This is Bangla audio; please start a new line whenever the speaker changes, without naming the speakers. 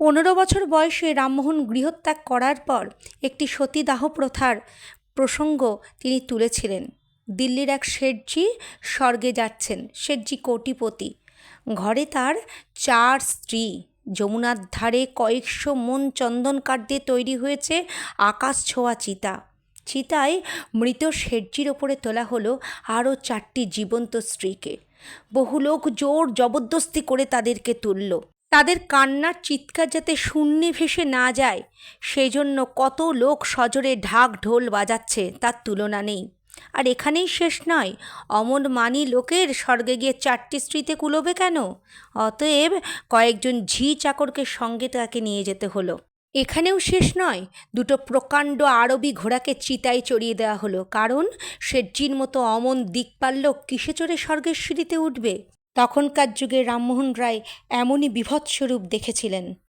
পনেরো বছর বয়সে রামমোহন গৃহত্যাগ করার পর একটি সতীদাহ প্রথার প্রসঙ্গ তিনি তুলেছিলেন। দিল্লির এক শেঠজি স্বর্গে যাচ্ছেন, শেঠজি কোটিপতি। ঘরে তার চার স্ত্রী। যমুনার ধারে কয়েকশো মন চন্দন কাঠ দিয়ে তৈরি হয়েছে আকাশ ছোঁয়া চিতা। চিতায় মৃত শেঠজির ওপরে তোলা হলো আরও চারটি জীবন্ত স্ত্রীকে। বহু লোক জোর জবরদস্তি করে তাদেরকে তুলল। তাদের কান্নার চিৎকার যাতে শূন্যে ভেসে না যায় সেই জন্য কত লোক সজোরে ঢাক ঢোল বাজাচ্ছে তার তুলনা নেই। আর এখানেই শেষ নয়, অমন মানি লোকের স্বর্গে গিয়ে চারটি স্ত্রীতে কুলোবে কেন? অতএব কয়েকজন ঝি চাকরকে সঙ্গে তাকে নিয়ে যেতে হলো। এখানেও শেষ নয়, দুটো প্রকাণ্ড আরবি ঘোড়াকে চিতায় চড়িয়ে দেওয়া হলো, কারণ শেঠজির মতো অমন দিকপাল্য কিসে চড়ে স্বর্গের সিঁড়িতে উঠবে? তখনকার যুগে রামমোহন রায় এমনই বিভৎস্বরূপ দেখেছিলেন।